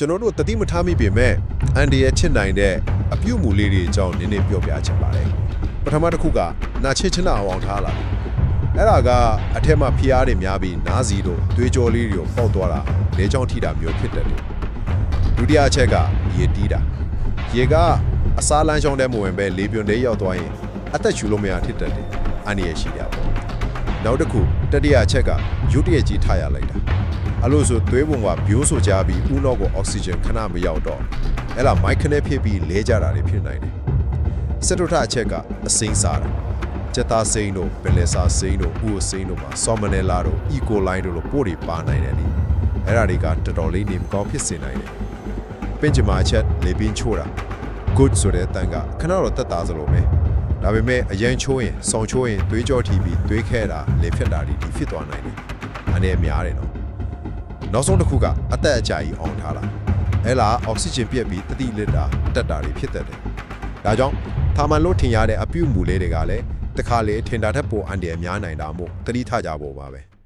ကျွန်တော်တို့တတိမထားမိပေမဲ့အန်ဒီရဲ့ချစ်နိုင်တဲ့အပြုတ်မူလေးတွေအကြောင်းနည်းနည်းပြောပြချင်ပါတယ်ပထမတစ်ခုကနာချစ်ချင်တာအောင်ထားလာတယ်အဲ့ဒါကအထက်မှာဖျားတွေများပြီးနားစီတို့သွေးကြောလေးတွေကိုပေါက်သွားတာလေချောင်းထိတာမျိုးဖြစ်တတ်တယ်ဒုတိယအချက်ကရေတီးတာရေကအစားလမ်းချောင်းထဲမှာဝင်ပဲလေပြွန်လေးရောက်သွားရင်အသက်ရှူလို့မရဖြစ်တတ်တယ်အန်ဒီရဲ့ရှိတာပေါ့ နောက်တစ်ခုတတိယအချက်ကရုတ်တရက်ကြီးထားရလိုက်တာအဲ့လို့ဆိုသွေးပုံကဘိုးဆိုကြပြီးဥနောက်ကိုအောက်ဆီဂျင်ခဏမရောက်တော့အဲ့လာမိုက်ခနဲ့ဖြစ်ပြီးလဲကြတာတွေဖြစ်နိုင်တယ်စစ်တို့ထအချက်ကအစိမ့်စားတာချက်သားစိမ့်တို့ဘယ်လဲစာစိမ့်တို့ဥအစိမ့်တို့မှာဆော်မနယ်လာတို့အီကိုလိုင်းတို့လိုပို့တွေပါနိုင်တယ်လေအဲ့ဒါတွေကတော်တော်လေးနေမကောင်းဖြစ်စေနိုင်တယ်ပင်ချမာချက်လေပင်းချိုးတာ good ဆိုတဲ့တန်ကခဏတော့တက်တာစလို့ပဲ ဒါပေမဲ့အရင်ချိုးရင်ဆောင်းချိုးရင်သွေးကြောထီပြီးသွေးခဲတာလေဖြစ်တာတွေဒီဖြစ်သွားနိုင်တယ်အနေများတယ်နော်နောက်ဆုံးတစ်ခုကအသက်အကြာကြီးအောင်ထားလာအဲ့လာအောက်ဆီဂျင်ပြက်ပြီးတတိလစ်တာတက်တာတွေဖြစ်တတ်တယ်ဒါကြောင့်သာမန်လို့ထင်ရတဲ့အပြုတ်မူလေးတွေကလည်းတစ်ခါလေထင်တာထက်ပိုအန်တရာများနိုင်တာမို့တတိထကြဖို့ပါပဲ